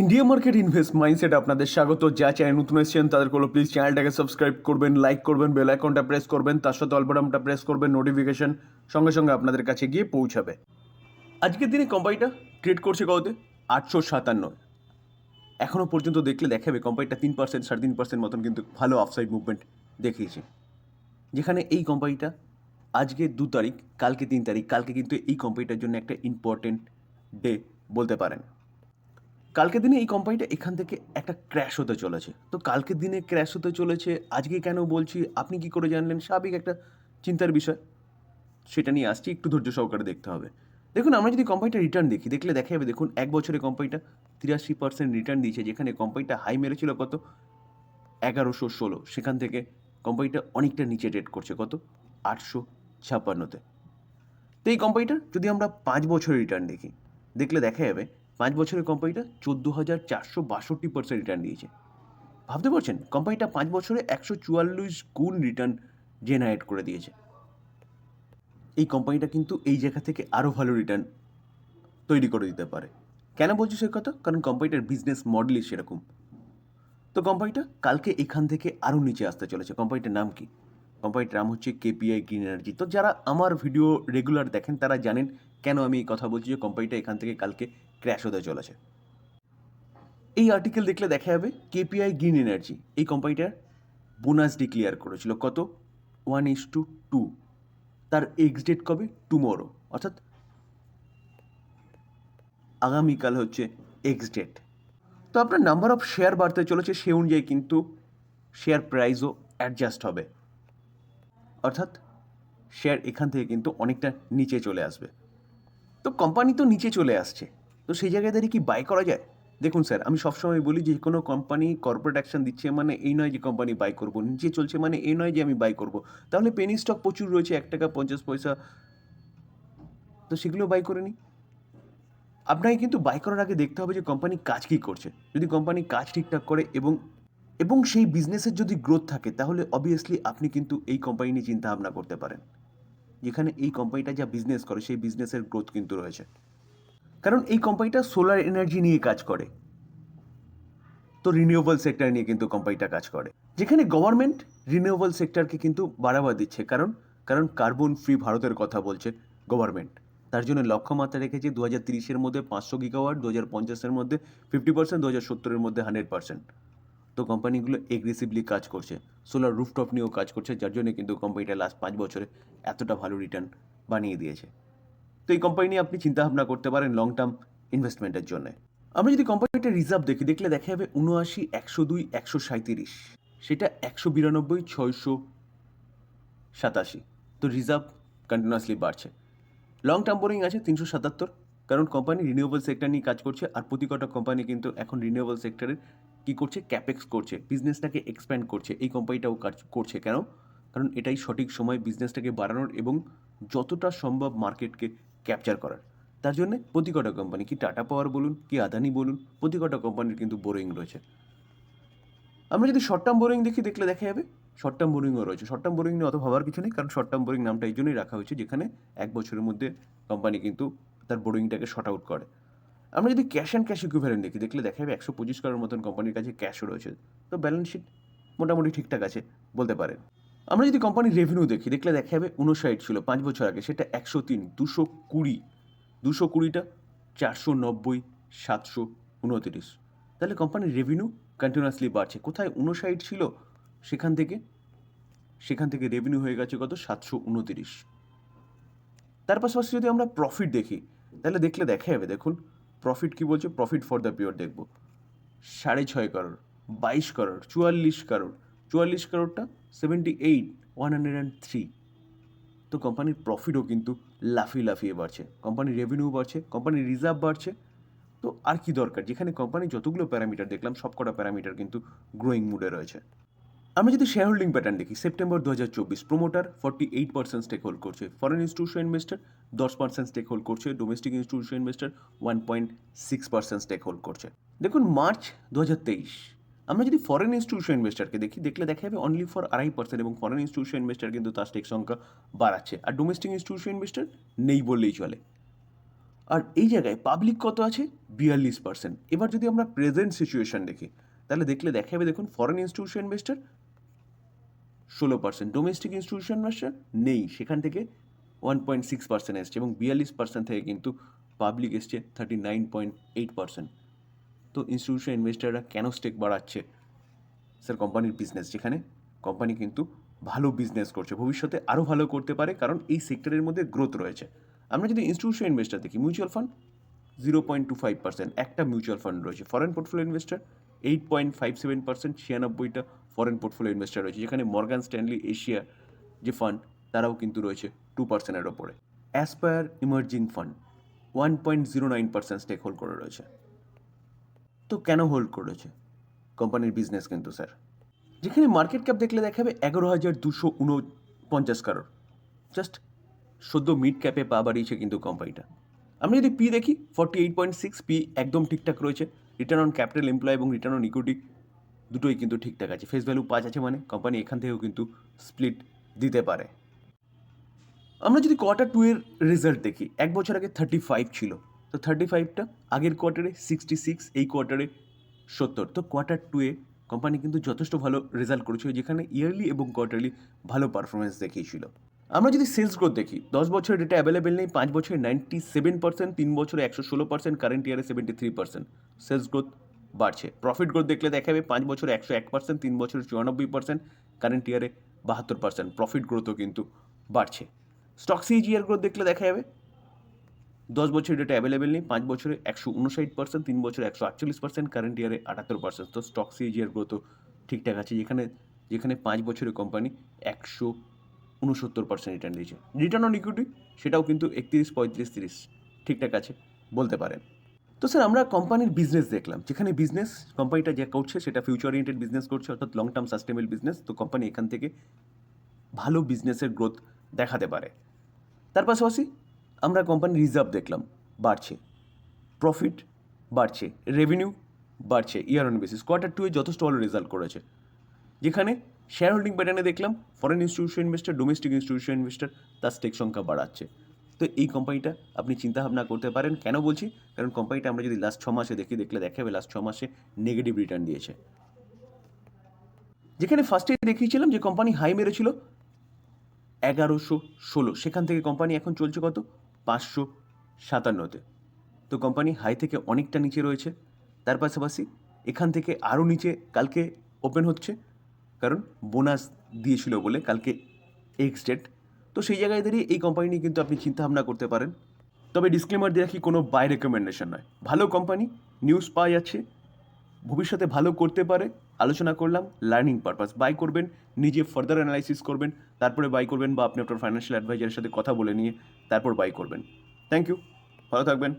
India market invest mindset আপনাদের স্বাগত। যা চ্যানেল নতুন এসেছেন তাদের কোনো প্লিজ চ্যানেলটাকে সাবস্ক্রাইব করবেন লাইক করবেন বেল আইকনটা প্রেস করবেন, তার সাথে অল্পটামটা প্রেস করবেন নোটিফিকেশন সঙ্গে সঙ্গে আপনাদের কাছে গিয়ে পৌঁছাবে। আজকের দিনে কোম্পানিটা ট্রেড করছে কততে আটশো সাতান্ন। এখনও পর্যন্ত দেখলে দেখাবে কোম্পানিটা তিন পার্সেন্ট সাড়ে তিন পার্সেন্ট মতন কিন্তু ভালো আফসাইড মুভমেন্ট দেখিয়েছে। যেখানে এই কোম্পানিটা আজকে দু তারিখ, কালকে তিন তারিখ, কালকে কিন্তু এই কোম্পানিটার জন্য একটা ইম্পর্টেন্ট ডে বলতে পারেন। কালকের দিনে এই কোম্পানিটা এখান থেকে একটা ক্র্যাশ হতে চলেছে। তো কালকের দিনে ক্র্যাশ হতে চলেছে, আজকে কেন বলছি, আপনি কি করে জানলেন? স্বাভাবিক একটা চিন্তার বিষয়। সেটা নিয়ে আসছি, একটু ধৈর্য সহকারে দেখতে হবে। দেখুন, আমরা যদি কোম্পানিটা রিটার্ন দেখি, দেখলে দেখা যাবে, দেখুন, এক বছরে কোম্পানিটা তিরাশি পার্সেন্ট রিটার্ন দিয়েছে, যেখানে কোম্পানিটা হাই মেরেছিল কত? এগারোশো ষোলো। সেখান থেকে কোম্পানিটা অনেকটা নিচে রেট করছে, কত? আটশো ছাপ্পান্নতে। তো এই কোম্পানিটার যদি আমরা পাঁচ বছরের রিটার্ন দেখি, দেখলে দেখা যাবে পাঁচ বছরের কোম্পানিটা চোদ্দ হাজার চারশো বাষট্টি পার্সেন্ট রিটার্ন দিয়েছে। ভাবতে পারছেন? কোম্পানিটা পাঁচ বছরে একশো চুয়াল্লিশ গুণ রিটার্ন জেনারেট করে দিয়েছে। এই কোম্পানিটা কিন্তু এই জায়গা থেকে আরও ভালো রিটার্ন তৈরি করে দিতে পারে। কেন বলছি সে কথা? কারণ কোম্পানিটার বিজনেস মডেলই সেরকম। তো কোম্পানিটা কালকে এখান থেকে আরও নিচে আসতে চলেছে। কোম্পানিটার নাম কি? কোম্পানিটার নাম হচ্ছে কেপিআই গ্রিন এনার্জি তো যারা আমার ভিডিও রেগুলার দেখেন, তারা জানেন কেন আমি এই কথা বলছি যে কোম্পানিটা এখান থেকে কালকে ক্র্যাশ হতে চলেছে। এই আর্টিকেল দেখলে দেখা যাবে কেপিআই গ্রিন এনার্জি এই কোম্পানিটার বোনাস ডিক্লেয়ার করেছিল। কত? ওয়ান ইস টু টু তার এক্স ডেট কবে? টুমোরো অর্থাৎ আগামীকাল হচ্ছে এক্স ডেট তো আপনার নাম্বার অফ শেয়ার বাড়তে চলেছে সে অনুযায়ী কিন্তু শেয়ার প্রাইসও অ্যাডজাস্ট হবে। অর্থাৎ শেয়ার এখান থেকে কিন্তু অনেকটা নিচে চলে আসবে। তো কোম্পানি তো নিচে চলে আসছে। তো সেই জায়গায় দাঁড়িয়ে কি বাই করা যায়? দেখুন স্যার আমি সবসময় বলি যে কোনো কোম্পানি কর্পোরেট অ্যাকশন দিচ্ছে মানে এই নয় যে কোম্পানি বাই করব, নিচে চলছে মানে এই নয় যে আমি বাই করব। তাহলে পেনি স্টক প্রচুর রয়েছে, এক টাকা পঞ্চাশ পয়সা। তো সেগুলো বাই করে নিই আপনাকে কিন্তু বাই করার আগে দেখতে হবে যে কোম্পানি কাজ কী করছে। যদি কোম্পানি কাজ ঠিকঠাক করে এবং এবং সেই বিজনেসের যদি গ্রোথ থাকে, তাহলে অবভিয়াসলি আপনি কিন্তু এই কোম্পানি নিয়ে চিন্তা ভাবনা করতে পারেন। যেখানে এই কোম্পানিটা যা বিজনেস করে, সেই বিজনেসের গ্রোথ কিন্তু রয়েছে। কারণ এই কোম্পানিটা সোলার এনার্জি নিয়ে কাজ করে। তো রিনিউয়েবল সেক্টর নিয়ে কিন্তু কোম্পানিটা কাজ করে। যেখানে গভর্নমেন্ট রিনিউয়েবল সেক্টরকে কিন্তু বাড়াবা দিচ্ছে, কারণ কারণ কার্বন ফ্রি ভারতের কথা বলছে গভর্নমেন্ট তার জন্য লক্ষ্যমাত্রা রেখেছে দু হাজার তিরিশের মধ্যে পাঁচশো গিগাওয়াট দু হাজার পঞ্চাশের মধ্যে ফিফটি পার্সেন্ট দু হাজার সত্তরের মধ্যে হান্ড্রেড পার্সেন্ট তো কোম্পানিগুলো এগ্রেসিভলি কাজ করছে। সোলার রুফটপ নিয়েও কাজ করছে, যার জন্য কিন্তু কোম্পানিটা লাস্ট পাঁচ বছরে এতটা ভালো রিটার্ন বানিয়ে দিয়েছে। তো এই কোম্পানি নিয়ে আপনি চিন্তাভাবনা করতে পারেন লং টার্ম ইনভেস্টমেন্টের জন্য। আমরা যদি কোম্পানিটা রিজার্ভ দেখি, দেখলে দেখা যাবে উনআশি, একশো দুই, একশো সাঁত্রিশ সেটা একশো বিরানব্বই, ছয়শো সাতাশি। তো রিজার্ভ কন্টিনিউয়াসলি বাড়ছে। লং টার্ম বোরিং আছে তিনশো সাতাত্তর, কারণ কোম্পানি রিনিউয়েবল সেক্টর নিয়ে কাজ করছে, আর প্রতি কটা কোম্পানি কিন্তু এখন রিনিউয়েবল সেক্টরের কী করছে ক্যাপেক্স করছে বিজনেসটাকে এক্সপ্যান্ড করছে। এই কোম্পানিটাও কাজ করছে। কেন? কারণ এটাই সঠিক সময় বিজনেসটাকে বাড়ানোর এবং যতটা সম্ভব মার্কেটকে ক্যাপচার করার। তার জন্য প্রতি কটা কোম্পানি কি টাটা পাওয়ার বলুন, কি আদানি বলুন, প্রতি কটা কোম্পানির কিন্তু বোরিং রয়েছে। আমরা যদি শর্ট টার্ম বোরিং দেখি, দেখলে দেখা যাবে শর্ট টার্ম বোরিংও রয়েছে। শর্ট টার্ম বোরিং নিয়ে অত ভাবার কিছু নেই, কারণ শর্ট টার্ম বোরিং নামটা এই জন্যই রাখা হয়েছে, যেখানে এক বছরের মধ্যে কোম্পানি কিন্তু তার বোরিংটাকে শর্ট আউট করে। আমরা যদি ক্যাশ অ্যান্ড ক্যাশ ইকুইভ্যালেন্ট দেখি, দেখলে দেখা যাবে একশো পঁচিশ কারোর মতন কোম্পানির কাছে ক্যাশও রয়েছে। তো ব্যালেন্স শিট মোটামুটি ঠিকঠাক আছে, বলতে পারেন। আমরা যদি কোম্পানির রেভিনিউ দেখি, দেখলে দেখা যাবে উনষাট ছিল পাঁচ বছর আগে, সেটা একশো তিন, দুশো কুড়ি। দুশো কুড়িটা চারশো নব্বই, সাতশো উনতিরিশ। তাহলে কোম্পানির রেভিনিউ কন্টিনিউয়াসলি বাড়ছে। কোথায় উনষাট ছিল? সেখান থেকে। সেখান থেকে রেভিনিউ হয়ে গেছে কত? সাতশো উনতিরিশ। তার পাশাপাশি যদি আমরা প্রফিট দেখি, তাহলে দেখলে দেখা যাবে, দেখুন প্রফিট কি বলছে? প্রফিট ফর দ্য পিওর দেখব। সাড়ে ছয় করোড় বাইশ করোড় চুয়াল্লিশ করোড় চুয়াল্লিশ করোড়টা seventy eight one hundred and three তো কোম্পানির প্রফিটও কিন্তু লাফিয়ে লাফিয়ে বাড়ছে। কোম্পানির রেভিনিউ বাড়ছে কোম্পানির রিজার্ভ বাড়ছে। তো আর কি দরকার? যেখানে কোম্পানি যতগুলো প্যারামিটার দেখলাম, সবকটা প্যারামিটার কিন্তু গ্রোয়িং মুডে রয়েছে। আমরা যদি শেয়ার হোল্ডিং প্যাটার্ন দেখি সেপ্টেম্বর দু হাজার চব্বিশ promoter forty eight percent stake hold করছে। ফরেন ইনস্টিটিউশন ইনভেস্টার দশ পার্সেন্ট স্টেক হোল্ড করছে। Domestic institution investor one point six percent stake hold করছে। দেখুন মার্চ দু হাজার তেইশ আমরা যদি ফরেন ইনস্টিটিউশন ইনভেস্টারকে দেখি, দেখলে দেখা যাবে অনলি ফর আড়াই পার্সেন্ট এবং ফরেন ইনস্টিটিউশন ইনভেস্টার কিন্তু তার স্টেক সংখ্যা বাড়াচ্ছে। আর ডোমেস্টিক ইনস্টিটিউশন ইনভেস্টার নেই বললেই চলে। আর এই জায়গায় পাবলিক কত আছে? বিয়াল্লিশ পার্সেন্ট এবার যদি আমরা প্রেজেন্ট সিচুয়েশন দেখি, তাহলে দেখলে দেখা যাবে দেখুন ফরেন ইনস্টিটিউশন ইনভেস্টার ষোলো পার্সেন্ট ডোমেস্টিক ইনস্টিটিউশন ইনভেস্টার নেই। সেখান থেকে ওয়ান পয়েন্ট সিক্স পার্সেন্ট এসছে এবং বিয়াল্লিশ পার্সেন্ট থেকে কিন্তু পাবলিক এসছে thirty nine point eight percent তো ইনস্টিটিউশন ইনভেস্টাররা কেন স্টেক বাড়াচ্ছে? স্যার কোম্পানির বিজনেস যেখানে কোম্পানি কিন্তু ভালো বিজনেস করছে। ভবিষ্যতে আরও ভালো করতে পারে কারণ এই সেক্টরের মধ্যে গ্রোথ রয়েছে। আমরা যদি ইনস্টিটিউশন ইনভেস্টার দেখি mutual fund zero point two five percent একটা মিউচুয়াল ফান্ড রয়েছে foreign portfolio investor eight point five seven percent ছিয়ানব্বইটা foreign portfolio investor রয়েছে, যেখানে মর্গান স্ট্যানলি এশিয়া যে ফান্ড তারাও কিন্তু রয়েছে টু পার্সেন্টের ওপরে। Aspire emerging fund one point zero nine percent stake hold করে রয়েছে। তো কেন হোল্ড করেছে? কোম্পানির বিজনেস কিন্তু স্যার যেখানে মার্কেট ক্যাপ দেখলে দেখাবে এগারো হাজার দুশো উনপঞ্চাশ কারোর জাস্ট সদ্য মিড ক্যাপে পা বাড়িয়েছে কিন্তু কোম্পানিটা। আমরা যদি পি দেখি forty eight point six P একদম ঠিকঠাক রয়েছে। রিটার্ন অন ক্যাপিটাল এমপ্লয় এবং রিটার্ন অন ইকুইটি দুটোই কিন্তু ঠিকঠাক আছে। ফেস ভ্যালু পাঁচ আছে মানে কোম্পানি এখান থেকেও কিন্তু স্প্লিট দিতে পারে। আমরা যদি কোয়ার্টার টু এর রেজাল্ট দেখি, এক বছর আগে থার্টি ফাইভ ছিল। তো থার্টি ফাইভটা আগের কোয়ার্টারে সিক্সটি সিক্স এই কোয়ার্টারে সত্তর। তো কোয়ার্টার টু এ কোম্পানি কিন্তু যথেষ্ট ভালো রেজাল্ট করেছিল, যেখানে ইয়ারলি এবং কোয়ার্টারলি ভালো পারফরমেন্স দেখিয়েছিল। আমরা যদি সেলস গ্রোথ দেখি, দশ বছরের ডেটা অ্যাভেলেবেল নেই, পাঁচ বছরে নাইনটি সেভেন পার্সেন্ট তিন বছরে একশো ষোলো পার্সেন্ট কারেন্ট ইয়ারে seventy three percent sales growth বাড়ছে। প্রফিট গ্রোথ দেখলে দেখাবে পাঁচ বছরে একশো এক পার্সেন্ট তিন বছরে চুরানব্বই পার্সেন্ট কারেন্ট ইয়ারে বাহাত্তর পার্সেন্ট প্রফিট গ্রোথও কিন্তু বাড়ছে। স্টক সিজিআর গ্রোথ দেখলে দেখা যাবে দশ বছরের ডেটা অ্যাভেলেবেল নেই, পাঁচ বছরে একশো উনষাট পার্সেন্ট তিন বছরে একশো আটচল্লিশ পার্সেন্ট কারেন্ট ইয়ারে আটাত্তর পার্সেন্ট তো স্টক সিজিআর গ্রোথ ঠিকঠাক আছে। যেখানে যেখানে পাঁচ বছরের কোম্পানি একশো উনসত্তর পার্সেন্ট রিটার্ন দিয়েছে। রিটার্ন অন ইকুইটি সেটাও কিন্তু একত্রিশ, পঁয়ত্রিশ, তিরিশ ঠিকঠাক আছে বলতে পারেন। তো স্যার আমরা কোম্পানির বিজনেস দেখলাম। যেখানে বিজনেস কোম্পানিটা যা করছে সেটা ফিউচার ওরিয়েন্টেড বিজনেস করছে, অর্থাৎ লং টার্ম সাস্টেনেবল বিজনেস তো কোম্পানি এখান থেকে ভালো বিজনেসের গ্রোথ দেখাতে পারে। তার পাশাপাশি আমরা কোম্পানির রিজার্ভ দেখলাম, বাড়ছে। প্রফিট বাড়ছে রেভিনিউ বাড়ছে ইয়ার অন বেসিস কোয়ার্টার টুয়ে যথেষ্ট ভালো রেজাল্ট করেছে। যেখানে শেয়ার হোল্ডিং প্যাটার্নে দেখলাম foreign institution investor domestic institution investor তার স্টেক সংখ্যা বাড়াচ্ছে। তো এই কোম্পানিটা আপনি চিন্তাভাবনা করতে পারেন। কেন বলছি? কারণ কোম্পানিটা আমরা যদি লাস্ট ছ মাসে দেখি, দেখলে দেখা যাবে লাস্ট ছ মাসে নেগেটিভ রিটার্ন দিয়েছে। যেখানে ফার্স্টে দেখিয়েছিলাম যে কোম্পানি হাই মেরেছিল, এগারোশো ষোলো। সেখান থেকে কোম্পানি এখন চলছে কত? পাঁচশো সাতান্নতে। তো কোম্পানি হাই থেকে অনেকটা নিচে রয়েছে। তার পাশাপাশি এখান থেকে আরও নিচে কালকে ওপেন হচ্ছে। কারণ বোনাস দিয়েছিল বলে কালকে এক্স ডেট তো সেই জায়গায় দাঁড়িয়ে এই কোম্পানি নিয়ে কিন্তু আপনি চিন্তা ভাবনা করতে পারেন। তবে ডিসক্লেমার দিয়ে রাখি, কোনো বাই রেকমেন্ডেশন নয়। ভালো কোম্পানি নিউজ পাওয়া যাচ্ছে। ভবিষ্যতে ভালো করতে পারে। আলোচনা করলাম লার্নিং পারপাস বাই করবেন, নিজে ফার্দার অ্যানালাইসিস করবেন, তারপরে বাই করবেন বা আপনি আপনার ফাইন্যান্সিয়াল অ্যাডভাইজারের সাথে কথা বলে নিয়ে তারপর বাই করবেন। থ্যাংক ইউ ভালো থাকবেন।